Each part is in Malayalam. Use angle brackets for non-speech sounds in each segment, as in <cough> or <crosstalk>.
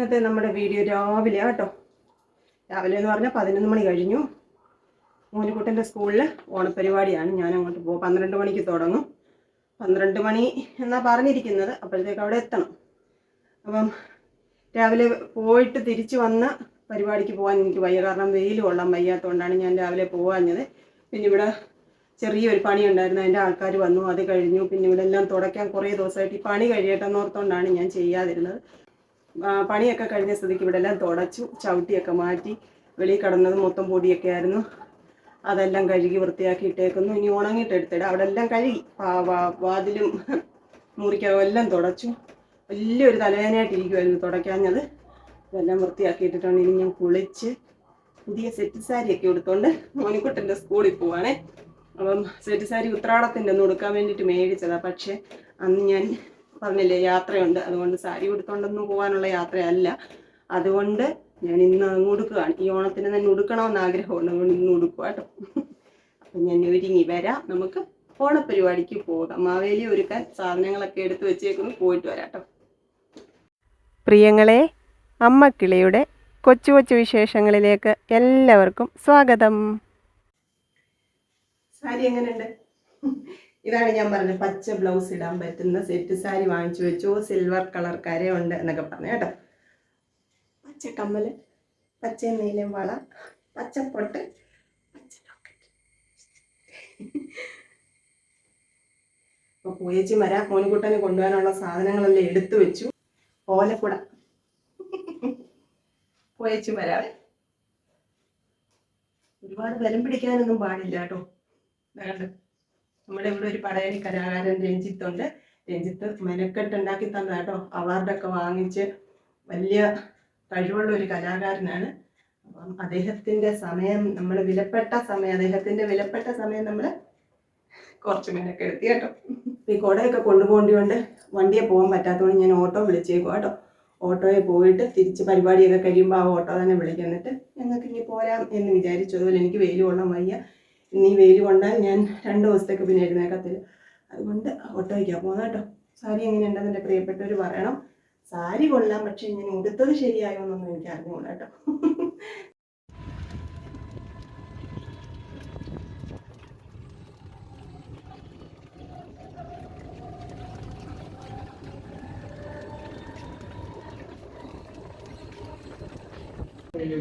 ഇന്നത്തെ നമ്മുടെ വീഡിയോ രാവിലെ കേട്ടോ രാവിലെ എന്ന് പറഞ്ഞാൽ പതിനൊന്ന് മണി കഴിഞ്ഞു. മോനിക്കുട്ടന്റെ സ്കൂളിൽ ഓണപ്പരിപാടിയാണ്. ഞാൻ അങ്ങോട്ട് പോകും പന്ത്രണ്ട് മണിക്ക് തുടങ്ങും. പന്ത്രണ്ട് മണി എന്നാണ് പറഞ്ഞിരിക്കുന്നത്. അപ്പോഴത്തേക്ക് അവിടെ എത്തണം. അപ്പം രാവിലെ പോയിട്ട് തിരിച്ചു വന്ന് പരിപാടിക്ക് പോകാൻ എനിക്ക് വയ്യ. കാരണം വെയിൽ കൊള്ളാൻ വയ്യാത്തതുകൊണ്ടാണ് ഞാൻ രാവിലെ പോകാഞ്ഞത് പിന്നെ ഇവിടെ ചെറിയൊരു പണി ഉണ്ടായിരുന്നു അതിന്റെ ആൾക്കാർ വന്നു. അത് കഴിഞ്ഞു. പിന്നെ ഇവിടെ എല്ലാം തുടയ്ക്കാൻ കുറേ ദിവസമായിട്ട് ഈ പണി കഴിയട്ടെന്ന് ഓർത്തുകൊണ്ടാണ് ഞാൻ ചെയ്യാതിരുന്നത്. പണിയൊക്കെ കഴിഞ്ഞ സ്ഥിതിക്ക് ഇവിടെ എല്ലാം തുടച്ചു ചവിട്ടിയൊക്കെ മാറ്റി വെളിയിൽ കിടന്നത് മൊത്തം പൊടിയൊക്കെ ആയിരുന്നു. അതെല്ലാം കഴുകി വൃത്തിയാക്കി ഇട്ടേക്കുന്നു. ഇനി ഉണങ്ങിയിട്ട് എടുത്തിടാം. അവിടെ എല്ലാം കഴുകി. വാതിലും മുറിക്കകം എല്ലാം തുടച്ചു. വലിയൊരു തലവേദനയായിട്ടിരിക്കുമായിരുന്നു തുടയ്ക്കാഞ്ഞത്. ഇതെല്ലാം വൃത്തിയാക്കി ഇട്ടിട്ടുണ്ട് ഇനി ഞാൻ കുളിച്ച് പുതിയ സെറ്റ് സാരിയൊക്കെ എടുത്തോണ്ട് മോനിക്കുട്ടന്റെ സ്കൂളിൽ പോവാണേ. അപ്പം സെറ്റ് സാരി ഉത്രാടത്തിന്റെ ഒന്ന് ഉടുക്കാൻ വേണ്ടിയിട്ട് മേടിച്ചതാണ് പക്ഷേ അന്ന് ഞാൻ പറഞ്ഞില്ലേ യാത്രയുണ്ട്. അതുകൊണ്ട് സാരി ഉടുത്തോണ്ടൊന്നും പോകാനുള്ള യാത്രയല്ല. അതുകൊണ്ട് ഞാൻ ഇന്ന് അങ്ങ് ഉടുക്കുകയാണ് ഈ ഓണത്തിന് തന്നെ ഉടുക്കണമെന്ന് ആഗ്രഹമുണ്ട്. അതുകൊണ്ട് ഇന്ന് ഉടുക്കുക കേട്ടോ അപ്പം ഞാൻ ഒരുങ്ങി വരാം. നമുക്ക് ഓണപരിപാടിക്ക് പോകാം. മാവേലി ഒരുക്കാൻ സാധനങ്ങളൊക്കെ എടുത്തു വെച്ചേക്കുന്നു. പോയിട്ട് വരാം കേട്ടോ പ്രിയങ്ങളെ അമ്മക്കിളിയുടെ കൊച്ചു കൊച്ചു വിശേഷങ്ങളിലേക്ക് എല്ലാവർക്കും സ്വാഗതം. സാരി എങ്ങനെയുണ്ട്? ഇതാണ് ഞാൻ പറഞ്ഞ പച്ച ബ്ലൗസ് ഇടാൻ പറ്റുന്ന സെറ്റ് സാരി വാങ്ങിച്ചു വെച്ചു. സിൽവർ കളർ കരയുണ്ട് എന്നൊക്കെ പറഞ്ഞു കേട്ടോ. പച്ച കമ്മൽ പച്ച നീലം വള പച്ചപ്പൊട്ട് പച്ച ലോക്കറ്റ് പോയച്ചി വരാം. മോനിക്കുട്ടനെ കൊണ്ടുപോകാനുള്ള സാധനങ്ങളെല്ലാം എടുത്തു വെച്ചു. ഓലക്കുട. പൂയച്ചി വരാവേ ഒരുപാട് ബലം പിടിക്കാനൊന്നും പാടില്ല കേട്ടോ. വേണ്ട. നമ്മുടെ ഇവിടെ ഒരു പടയണി കലാകാരൻ രഞ്ജിത്തുണ്ട് രഞ്ജിത്ത് മെനക്കെട്ട് ഉണ്ടാക്കി തന്ന കേട്ടോ. അവാർഡൊക്കെ വാങ്ങിച്ച് വലിയ കഴിവുള്ള ഒരു കലാകാരനാണ്. അപ്പം അദ്ദേഹത്തിന്റെ സമയം നമ്മൾ വിലപ്പെട്ട സമയം അദ്ദേഹത്തിന്റെ വിലപ്പെട്ട സമയം നമ്മൾ കുറച്ച് മെനക്കെടുത്തി കേട്ടോ. ഈ കുടയൊക്കെ കൊണ്ടുപോകേണ്ടിയോണ്ട്. വണ്ടിയെ പോകാൻ പറ്റാത്തതുകൊണ്ട് ഞാൻ ഓട്ടോ വിളിച്ചേക്കും കേട്ടോ. ഓട്ടോയിൽ പോയിട്ട് തിരിച്ച് പരിപാടിയൊക്കെ കഴിയുമ്പോൾ ആ ഓട്ടോ തന്നെ വിളിക്കുന്നിട്ട് ഞങ്ങൾക്ക് ഇനി പോരാം എന്ന് വിചാരിച്ചു അതുപോലെ എനിക്ക് വെയിൽ കൊള്ളാൻ വയ്യ. ഇനി വെയിൽ കൊണ്ടാൽ ഞാൻ രണ്ട് ദിവസത്തേക്ക് പിന്നെ എഴുന്നേക്കത്തില്ല അതുകൊണ്ട് ഓട്ടോയ്ക്കാണ് പോകുന്നത് കേട്ടോ. സാരി എങ്ങനെയുണ്ടെന്ന് എന്റെ പ്രിയപ്പെട്ടവർ പറയണം. സാരി കൊള്ളാം പക്ഷെ ഇങ്ങനെ ഉടുത്തത് ശരിയായോ എന്നൊന്നും എനിക്ക് അറിഞ്ഞുകൂടാ കേട്ടോ.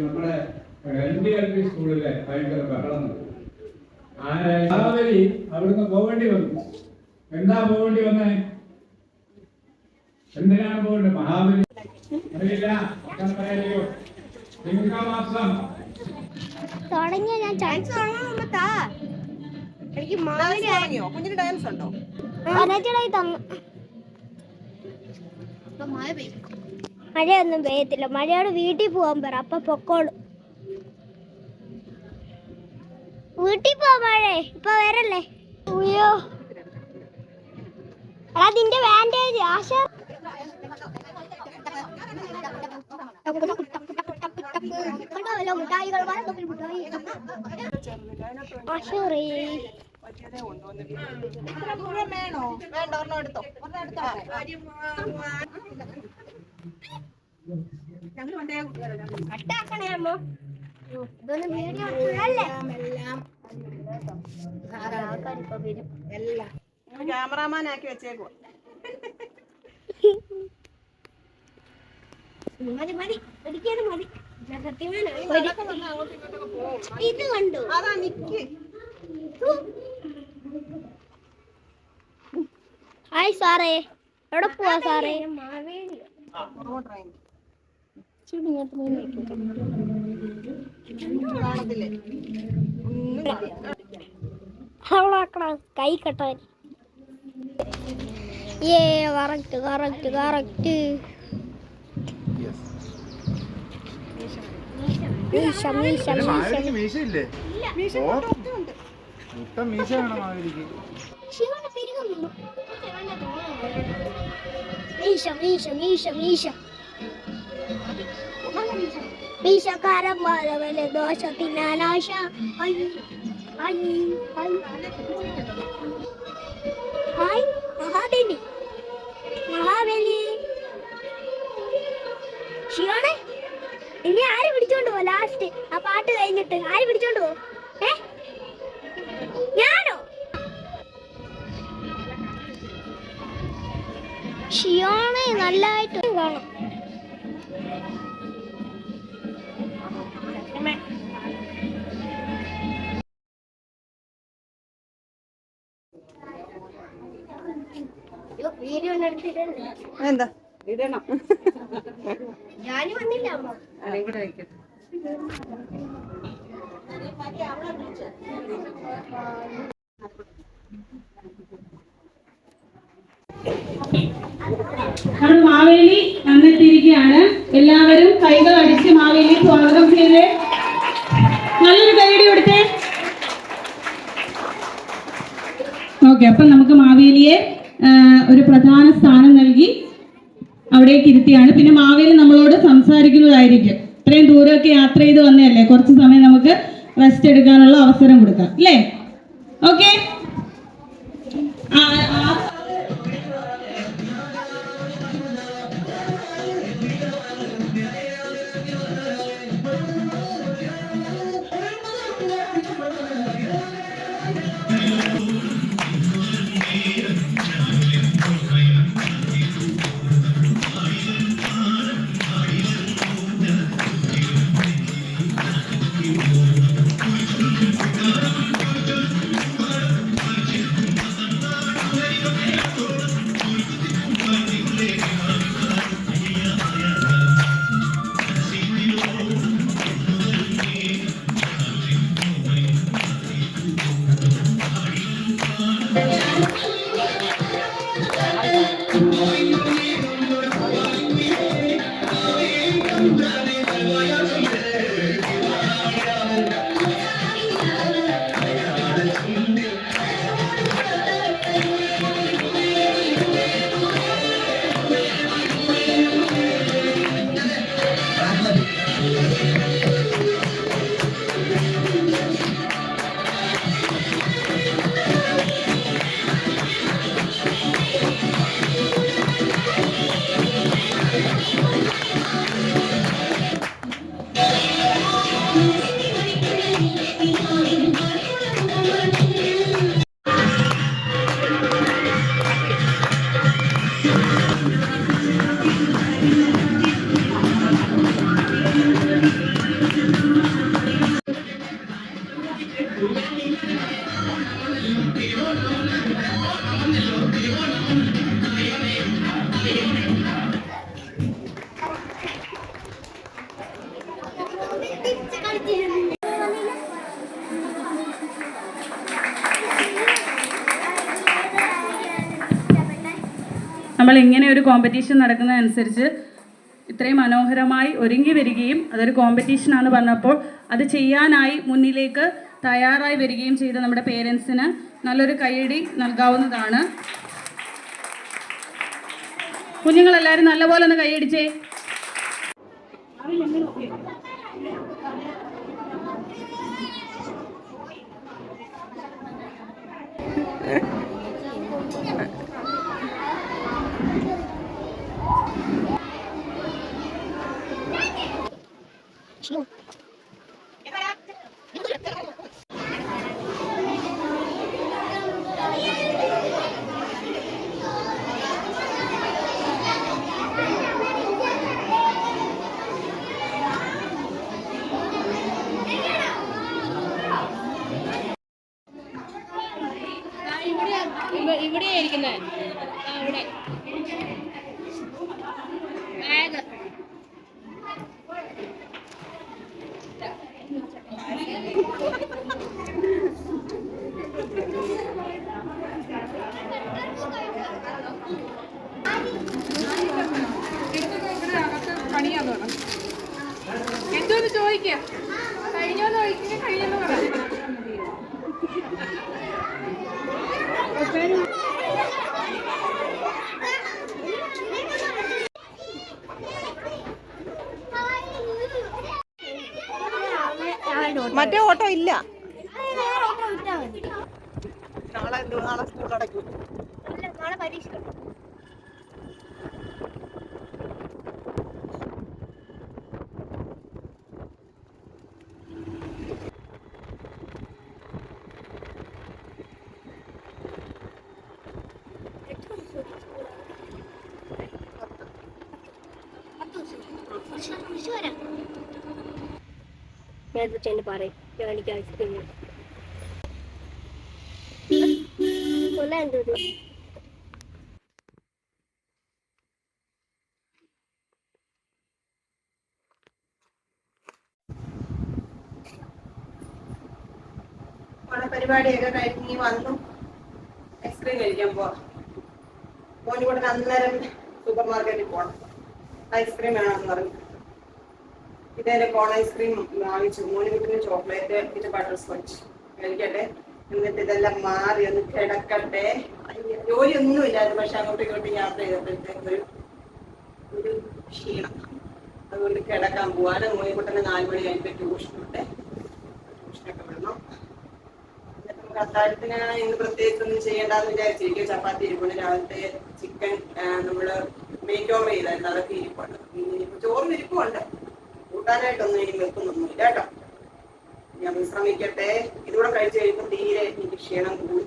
നമ്മുടെ എൽ എൽ പി സ്കൂളിലെ ഭയങ്കര ബഹളം മഹാബലി അവിടുന്ന് പോവേണ്ടി വന്നു. എന്താ പോവേണ്ടി വന്നേ? എന്തിനാണ് പോകേണ്ടത് മഹാബലി. അറിയില്ല. അങ്ങനെ മാസം. തുടങ്ങിയ ഞാൻ എനിക്ക് കുഞ്ഞിന് ഡാൻസ് ഉണ്ടോ? മഴയൊന്നും പെയ്യത്തില്ല. മഴയോട് വീട്ടിൽ പോവാൻ പറ. അപ്പൊ പൊക്കോളും. വീട്ടിൽ പോവാഴേ ഇപ്പൊ വരല്ലേ? അയ്യോ. അതിന്റെ വാൻഡേജ് ആശ. വേണോ വേണ്ട ഒരെണ്ണം എടുത്തോ ഒരെണ്ണം എടുത്തോ ഞങ്ങൾ കൊണ്ടേ കട്ടാക്കണേ അമ്മ. ക്യാമറാമാൻ ആക്കി വെച്ചേക്കുവാ. മതി മതി. ഒരിക്കലും മതി. ഇത് കണ്ടു? അതാ നിക്ക്. ഹായ് സാറേ. എവിടെ പോവാ സാറേ? അങ്ങോട്ടിറങ്ങി. അവളാക്കണം കൈ കെട്ടാൻ ഏ കറക്റ്റ് കറക്റ്റ് കറക്റ്റ്. മീശ മീശ മീശ മാവേലിക്ക് മീശയില്ലേ? മീശ ഓ. കൊണ്ട് വിഷകാരം മാധവന് ദോശ തിന്നാനാശ ഹായ് മഹാബലി. മഹാബലി. ശിവണേ ഇനി ആര് പിടിച്ചോണ്ട് പോ ലാസ്റ്റ് ആ പാട്ട് കഴിഞ്ഞിട്ട് ആര് പിടിച്ചോണ്ട് പോ ഏ? ഞാനോ? ശിയോണേ നല്ലതായിട്ട് കാണാം. എന്താ? ഞാനും വന്നില്ല. അമ്മ നമ്മൾ മാവേലി വന്നെത്തിയിരിക്കുകയാണ്. എല്ലാവരും കൈകൾ അടിച്ച് മാവേലി സ്വാഗതം ചെയ്ത് നല്ലൊരു കൈയടി കൊടുത്തേ ഓക്കെ അപ്പം നമുക്ക് മാവേലിയെ ഒരു പ്രധാന സ്ഥാനം നൽകി അവിടേക്ക് ഇരുത്തിയാണ്. പിന്നെ മാവേലി നമ്മളോട് സംസാരിക്കുന്നതായിരിക്കും. ഇത്രയും ദൂരമൊക്കെ യാത്ര ചെയ്ത് വന്നതല്ലേ? കുറച്ച് സമയം നമുക്ക് റെസ്റ്റ് എടുക്കാനുള്ള അവസരം കൊടുക്കാം. അല്ലേ? ഓക്കെ ആ നമ്മൾ ഇങ്ങനെ ഒരു കോമ്പറ്റീഷൻ നടക്കുന്നതനുസരിച്ച് ഇത്രയും മനോഹരമായി ഒരുങ്ങി വരികയും അതൊരു കോമ്പറ്റീഷനാണ് പറഞ്ഞപ്പോൾ അത് ചെയ്യാനായി മുന്നിലേക്ക് തയ്യാറായി വരികയും ചെയ്ത നമ്മുടെ പേരൻസിന് നല്ലൊരു കൈയടി നൽകാവുന്നതാണ്. കുഞ്ഞുങ്ങളെല്ലാവരും നല്ലപോലെ ഒന്ന് കൈയടിച്ചേ. ഇവിടെ <laughs> മറ്റേ ഓട്ടോ ഇല്ല. നാളെ നാളെ സ്കൂൾ അടയ്ക്കും നാളെ പരീക്ഷ കഴിച്ചു വരാം ഞാൻ ചെന്ന് പറയും. ഞാൻ എനിക്ക് ഐസ്ക്രീം എന്തോ പരിപാടിയൊക്കെ കഴിഞ്ഞ് വന്നു. ഐസ്ക്രീം കഴിക്കാൻ പോവാം. മോനിക്കൂടെ അന്നേരം സൂപ്പർ മാർക്കറ്റിൽ പോകണം ഐസ്ക്രീം വേണമെന്ന് പറഞ്ഞു. ഇതേ കോൺ ഐസ്ക്രീം വാങ്ങിച്ചു. മോനിക്കുട്ടിന് ചോക്ലേറ്റ് പിന്നെ ബട്ടർ സ്കോച്ച് കഴിക്കട്ടെ. എന്നിട്ട് ഇതെല്ലാം മാറി ഒന്ന് കിടക്കട്ടെ. ജോലി ജോലിയൊന്നും ഇല്ലായിരുന്നു. പക്ഷെ അങ്ങോട്ടും ഇങ്ങോട്ടും യാത്ര ചെയ്തപ്പോഴത്തേക്ക് ഒരു ഒരു ക്ഷീണം. അതുകൊണ്ട് കിടക്കാൻ പോവാണ് കുട്ടനെ നാല് മണി കഴിയുമ്പോൾ ട്യൂഷനുണ്ട് ട്യൂഷനൊക്കെ വിടണം. എന്നിട്ട് നമുക്ക് അത്താഴത്തിന് ഇന്ന് പ്രത്യേകിച്ച് ഒന്നും ചെയ്യേണ്ടെന്ന് വിചാരിച്ചിരിക്കും ചപ്പാത്തി ഇരിപ്പുണ്ട്. രാവിലത്തെ ചിക്കൻ നമ്മൾ മേക്ക് ഓവർ ചെയ്തായിരുന്നു. അതൊക്കെ ഇരിപ്പുണ്ട്. ചോറിന് ചോറും ഇരിപ്പുണ്ട് കൂട്ടാനായിട്ടൊന്നും ഇനി നിൽക്കുന്നൊന്നുമില്ല കേട്ടോ. ഞാൻ വിശ്രമിക്കട്ടെ. ഇതുകൂടെ കഴിച്ചു കഴിയുമ്പോൾ തീരെ എനിക്ക് ക്ഷീണം കൂടി.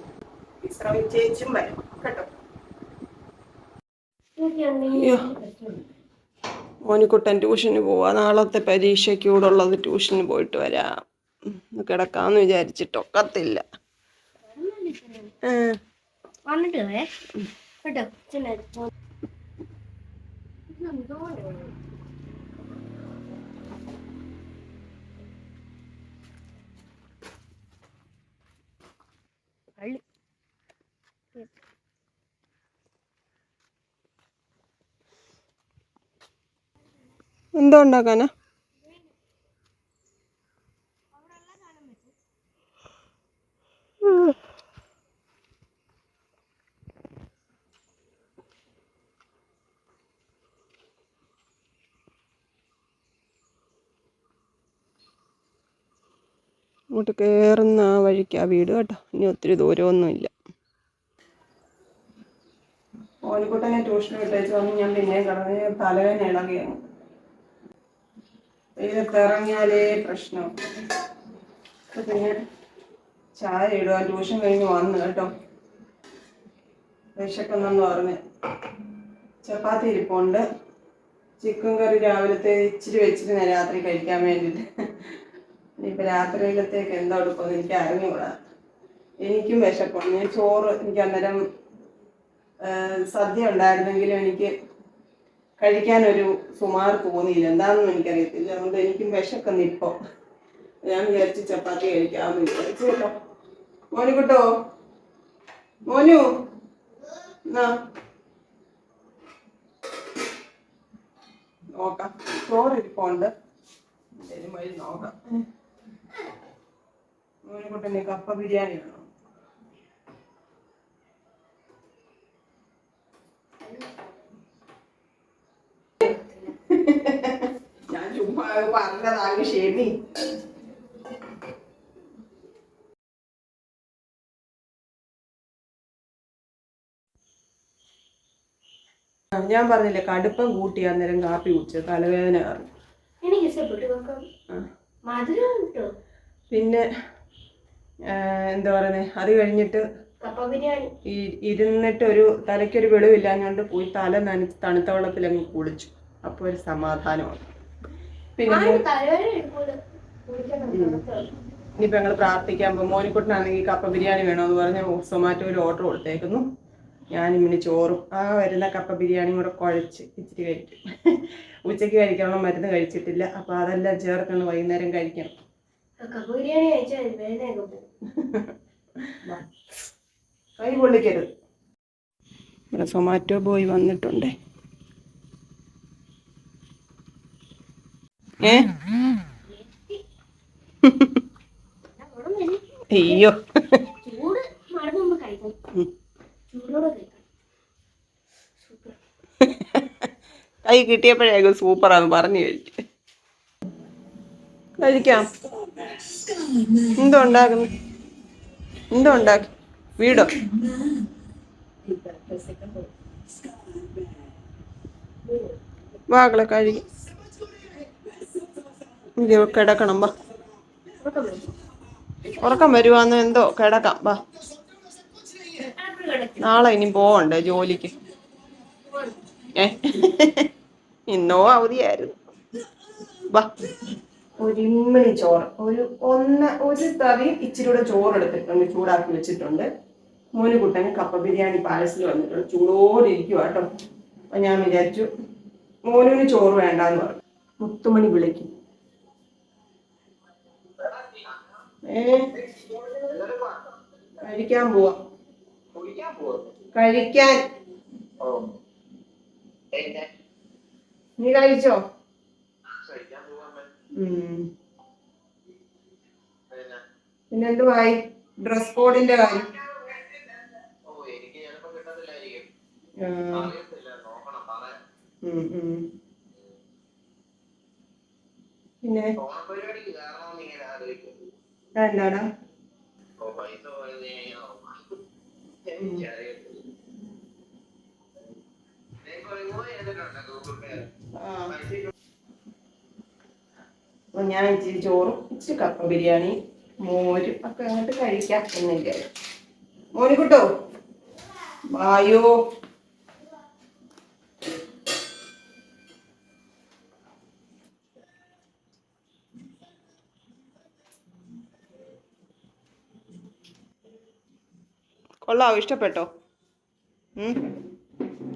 വിശ്രമിച്ചേച്ചും വരും. കേട്ടോ. മോനിക്കുട്ടൻ ട്യൂഷന് പോവാ. നാളത്തെ പരീക്ഷയ്ക്ക് കൂടെ ഉള്ളത് ട്യൂഷന് പോയിട്ട് വരാം. കിടക്കാന്ന് വിചാരിച്ചിട്ടൊക്കത്തില്ല വന്നിട്ട് കേട്ടോ. ചെന്നു എന്തോ ഉണ്ടാക്കാനാ? അങ്ങോട്ട് കയറുന്ന ആ വഴിക്ക് ആ വീട് കേട്ടോ. ഇനി ഒത്തിരി ദൂരമൊന്നുമില്ല. വിട്ടേച്ച് വന്ന് ഞാൻ പ്രശ്നം. ചായ ചപ്പാത്തി ഇരിപ്പുണ്ട്. ചിക്കൻ കറി രാവിലത്തെ ഇച്ചിരി ഞാൻ രാത്രി കഴിക്കാൻ വേണ്ടിയിട്ട് ഇനിയിപ്പോൾ രാത്രിയിലത്തേക്ക് എന്താ എടുക്കുമെന്ന് എനിക്ക് അറിഞ്ഞുകൂടാ. എനിക്കും വിശപ്പുണ്ട്. ഞാൻ ചോറ് എനിക്ക് അന്നേരം സദ്യ ഉണ്ടായിരുന്നെങ്കിലും എനിക്ക് കഴിക്കാനൊരു സുമാർ തോന്നിയില്ല. എന്താണെന്നും എനിക്കറിയത്തില്ല. അതുകൊണ്ട് എനിക്കും വിശക്കുന്നു ഇപ്പോൾ ഞാൻ വിചാരിച്ച് ചപ്പാത്തി കഴിക്കാമെന്ന് വിചാരിച്ചു കേട്ടോ മോനു കിട്ടോ? മോനു? നോക്കാം. ചോറ് ഇരിപ്പുണ്ട്. എന്തേലും വഴി നോക്കാം. മോനുകുട്ടന് കപ്പ ബിരിയാണി വേണം ഞാൻ ചുമ്മാ പറഞ്ഞതാണ് ക്ഷമി. ഞാൻ പറഞ്ഞില്ലേ കടുപ്പം കൂട്ടി അന്നേരം കാപ്പി കുടിച്ചത് തലവേദന എനിക്ക് ഇഷ്ടപ്പെട്ടു പിന്നെ എന്താ പറയുന്നത് അത് കഴിഞ്ഞിട്ട് ഇരുന്നിട്ട് ഒരു തലയ്ക്കൊരു വെളിവില്ലാഞ്ഞോണ്ട് പോയി തല നന തണുത്ത വെള്ളത്തിൽ അങ്ങ് കുളിച്ചു. അപ്പോൾ ഒരു സമാധാനമാണ്. പിന്നെ ഇനിയിപ്പോൾ ഞങ്ങൾ പ്രാർത്ഥിക്കാൻ പോകും. മോനിക്കുട്ടനാണെങ്കിൽ കപ്പ ബിരിയാണി വേണമെന്ന് പറഞ്ഞ് സൊമാറ്റോയിൽ ഓർഡർ കൊടുത്തേക്കുന്നു. ഞാനും പിന്നെ ചോറും. ആ വരുന്ന കപ്പ ബിരിയാണിയും കൂടെ കുഴച്ച് ഇച്ചിരി കഴിക്കും ഉച്ചയ്ക്ക് കഴിക്കണം മരുന്ന് കഴിച്ചിട്ടില്ല. അപ്പോൾ അതെല്ലാം ചേർക്കണം വൈകുന്നേരം കഴിക്കണം. കഴിച്ചാൽ വേദനയൊക്കെ പോകും. കൈ പൊള്ളിക്കരുത്. ഇവിടെ സൊമാറ്റോ ബോയ് വന്നിട്ടുണ്ടേ. ഏ? അയ്യോ. കൈ കിട്ടിയപ്പോഴേക്കും സൂപ്പറാന്ന് പറഞ്ഞു കഴിച്ചു. കഴിക്കാം. എന്തോ ഉണ്ടാക്കുന്നു എന്തോ ഉണ്ടാക്കി വീടോ? വാകളെ കഴുകി. കിടക്കണം വാ. ഉറക്കം വരുവാന്ന് എന്തോ? കിടക്കാം വാ. നാളെ ഇനി പോവണ്ടേ ജോലിക്ക്? ഏ? ഇന്നോ അവധിയായിരുന്നു. വാ. ഒരു ചോറ്. ഒരു ഒന്ന് ഒരു തവിയും ഇച്ചിരി കൂടെ ചോറ് എടുത്തിട്ടുണ്ട് ചൂടാക്കി വെച്ചിട്ടുണ്ട്. മോന് കുട്ടന് കപ്പ ബിരിയാണി പായസത്തിൽ വന്നിട്ടുണ്ട്. ചൂടോടിരിക്കുക കേട്ടോ. അപ്പൊ ഞാൻ വിചാരിച്ചു മോനുവിന് ചോറ് വേണ്ടാന്ന് പറഞ്ഞു. മുത്തുമണി വിളിക്കും. ഏ? കഴിക്കാൻ പോവാ. കഴിക്കാൻ. നീ കഴിച്ചോ? ഉം. പിന്നെന്തുവായി ഡ്രസ് കോഡിന്റെ കാര്യം. പിന്നെ? എന്താടാ ആ. അപ്പൊ ഞാൻ ഇച്ചിരി ചോറും ഇച്ചിരി കപ്പ ബിരിയാണി മോരും ഒക്കെ അങ്ങോട്ട് കഴിക്കാം എന്നില്ല മോന് കിട്ടോ? വായോ. കൊള്ളാവോ? ഇഷ്ടപ്പെട്ടോ?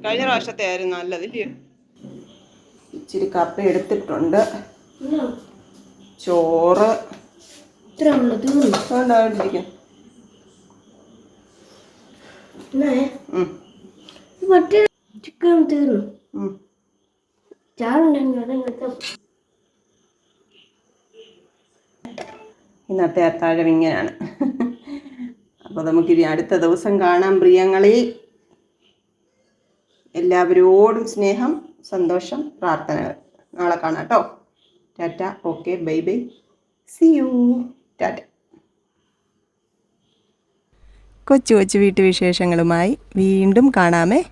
കഴിഞ്ഞ പ്രാവശ്യത്തെ ആയിരുന്നു നല്ലതില്ലയോ ഇച്ചിരി കപ്പ എടുത്തിട്ടുണ്ട്. ചോറ്. മറ്റേ ചിക്കൻ തീർന്നു. ഇന്നത്തെ അത്താഴം ഇങ്ങനെയാണ്. അപ്പോൾ നമുക്കിനി അടുത്ത ദിവസം കാണാം പ്രിയങ്ങളിൽ. എല്ലാവരോടും സ്നേഹം സന്തോഷം പ്രാർത്ഥനകൾ. നാളെ കാണാം കേട്ടോ. Tata okay bye bye. See you tata. കൊച്ചു കൊച്ചു വീട്ടുവിശേഷങ്ങളുമായി വീണ്ടും കാണാമേ.